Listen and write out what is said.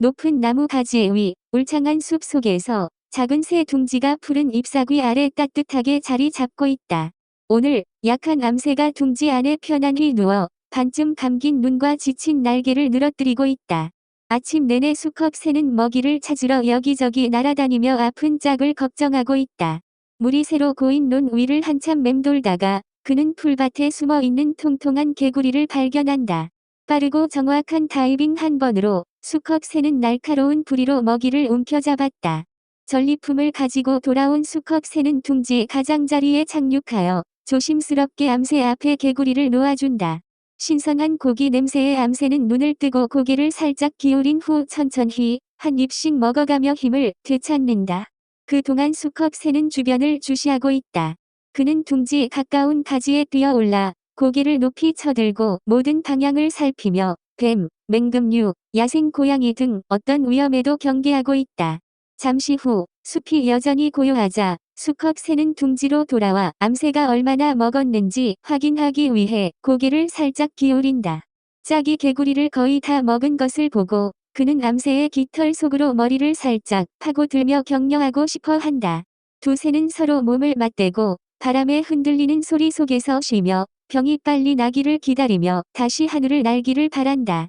높은 나무 가지 위 울창한 숲 속에서 작은 새 둥지가 푸른 잎사귀 아래 따뜻하게 자리 잡고 있다. 오늘 약한 암새가 둥지 안에 편안히 누워 반쯤 감긴 눈과 지친 날개를 늘어뜨리고 있다. 아침 내내 수컷 새는 먹이를 찾으러 여기저기 날아다니며 아픈 짝을 걱정하고 있다. 물이 새로 고인 논 위를 한참 맴돌다가 그는 풀밭에 숨어 있는 통통한 개구리를 발견한다. 빠르고 정확한 다이빙 한 번으로 수컷 새는 날카로운 부리로 먹이를 움켜잡았다. 전리품을 가지고 돌아온 수컷 새는 둥지 가장자리에 착륙하여 조심스럽게 암새 앞에 개구리를 놓아준다. 신선한 고기 냄새에 암새는 눈을 뜨고 고개를 살짝 기울인 후 천천히 한 입씩 먹어가며 힘을 되찾는다. 그동안 수컷 새는 주변을 주시하고 있다. 그는 둥지 가까운 가지에 뛰어올라 고개를 높이 쳐들고 모든 방향을 살피며 뱀, 맹금류, 야생 고양이 등 어떤 위험에도 경계하고 있다. 잠시 후 숲이 여전히 고요하자 수컷 새는 둥지로 돌아와 암새가 얼마나 먹었는지 확인하기 위해 고개를 살짝 기울인다. 짝이 개구리를 거의 다 먹은 것을 보고 그는 암새의 깃털 속으로 머리를 살짝 파고들며 격려하고 싶어 한다. 두 새는 서로 몸을 맞대고 바람에 흔들리는 소리 속에서 쉬며 병이 빨리 나기를 기다리며 다시 하늘을 날기를 바란다.